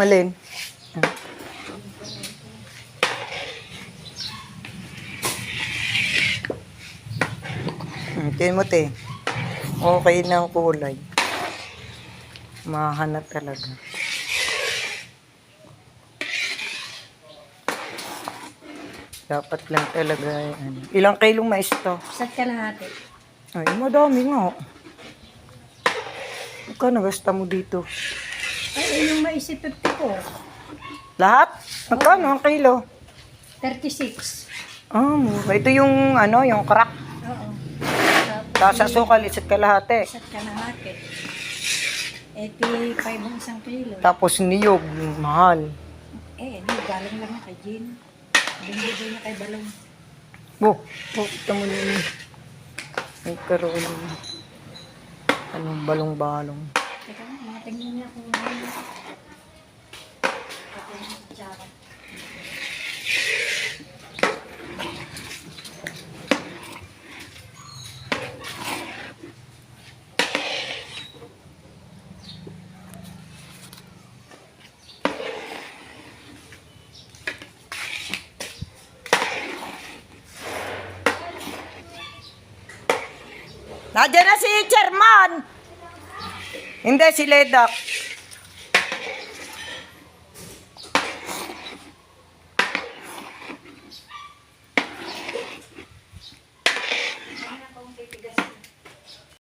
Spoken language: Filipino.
Alin? Tingin mo, te. Okay na ang kulay. Mahanap talaga. Dapat lang talaga. Ano. Ilang kilong mais to? Sa kalahati. Ay, madami nga. Magkano gasta mo dito? Ay, yung maisip 50 ko. Lahat? Magkano ang kilo? 36. Ah, mura. Ito yung ano, yung crack. Oo. Tapos sa sukal, isa't kalahati. Sa kalahati. 85 ang isang kilo. Tapos niyog, mahal. Eh, di, galing lang kay Jean. Binibigay niya kay Balong. Oh, oh, ito mo yun. Nagkaroon ng anong balong-balong. Teka, tingnan niya kung ano. Ako yung kutsara. Nandiyan na si Chairman! Hindi, si Ledak.